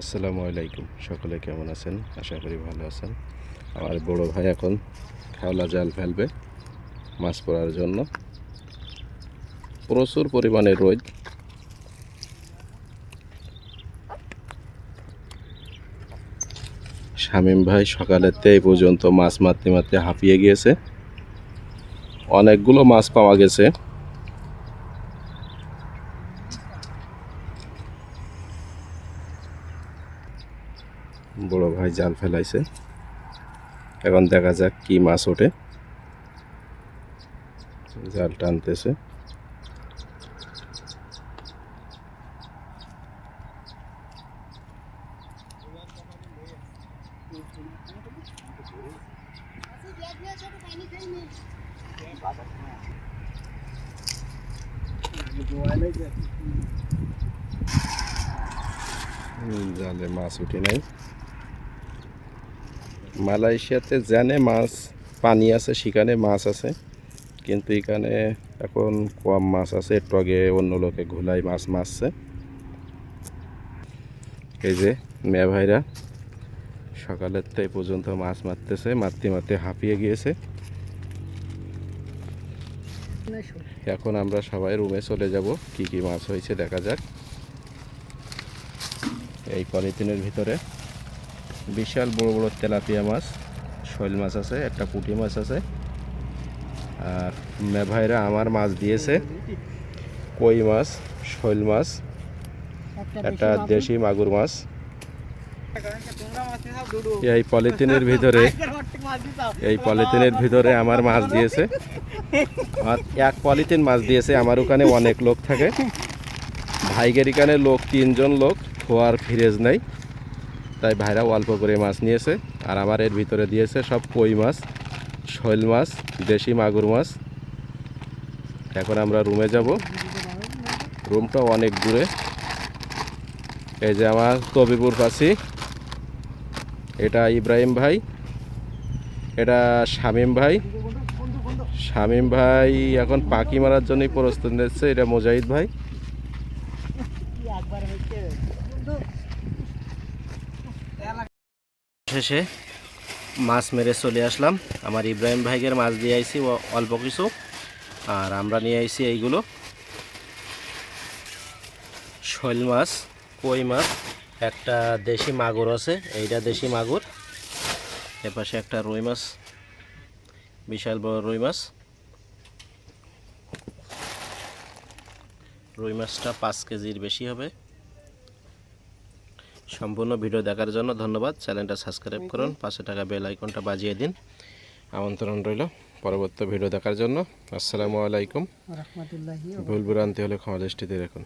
আসসালামু আলাইকুম। সকলে কেমন আছেন? আশা করি ভালো আছেন। আমার বড় ভাই এখন খেওলা জাল ফেলবে মাছ পড়ার জন্য। প্রচুর পরিমাণে রোদ। শামীম ভাই সকালের এই পর্যন্ত মাছ মারতে মারতে হাঁপিয়ে গিয়েছে। অনেকগুলো মাছ পাওয়া গেছে। বড় ভাই জাল ফেলাইছে। এখন দেখা যাক কি মাছ ওঠে। জাল টানতেছে। জালে মাছ উঠে নাই। মালয়েশিয়াতে জানে মাছ, পানি আছে, সেখানে মাছ আছে। কিন্তু এখানে এখন কম মাছ আছে, একটু আগে অন্য লোকে ঘোলাই মাছ মারছে। এই যে মেয়ে ভাইরা সকালের থেকে পর্যন্ত মাছ মারতেছে, মারতে মারতে হাঁপিয়ে গিয়েছে। এখন আমরা সবাই রুমে চলে যাব, কি কি মাছ হয়েছে দেখা যাক। এই পলিথিনের ভিতরে। বিশাল বড় বড় তেলাপিয়া মাছ শৈল মাছ আছে একটা পুঁটি মাছ আছে। আর মেভাইরা আমার মাছ দিয়েছে। কই মাছ? শৈল মাছ। একটা দেশি মাগুর মাছ। এই পলিথিনের ভিতরে এই পলিথিনের ভিতরে আমার মাছ দিয়েছে। আর এক পলিথিন মাছ দিয়েছে আমার ওখানে অনেক লোক থাকে। ভাইগের এখানে লোক তিনজন লোক খোয়ার ফিরেজ নাই। তাই ভাইরা অল্প করে মাছ নিয়েছে। আর আমার এর ভিতরে দিয়েছে সব কই মাছ, শৈল মাছ, দেশি মাগুর মাছ। এখন আমরা রুমে যাব। রুমটা অনেক দূরে। এই যে আমার তবিপুর পাশি। এটা ইব্রাহিম ভাই, এটা শামীম ভাই। শামীম ভাই এখন পাখি মারার জন্যই প্রস্তুত নিচ্ছে, এটা মুজাহিদ ভাই। শেষে মাছ মেরে চলে আসলাম। আমার ইব্রাহিম ভাইয়ের মাছ দিয়ে আইছি অল্প কিছু। আর আমরা নিয়ে আইছি এইগুলো। শৈল মাছ, কই মাছ, একটা দেশি মাগুর আছে, এইটা দেশি মাগুর। এপাশে একটা রুই মাছ, বিশাল বড় রুই মাছ। রুই মাছটা পাঁচ কেজির বেশি হবে। সম্পূর্ণ ভিডিও দেখার জন্য ধন্যবাদ। চ্যানেলটা সাবস্ক্রাইব করুন পাশে টাকা বেল আইকনটা বাজিয়ে দিন। আমন্ত্রণ রইল পরবর্তী ভিডিও দেখার জন্য। আসসালামু আলাইকুম। রহমতুল্লাহি ভুল ভুরান্তি হলে ক্ষমা দৃষ্টিতে রাখুন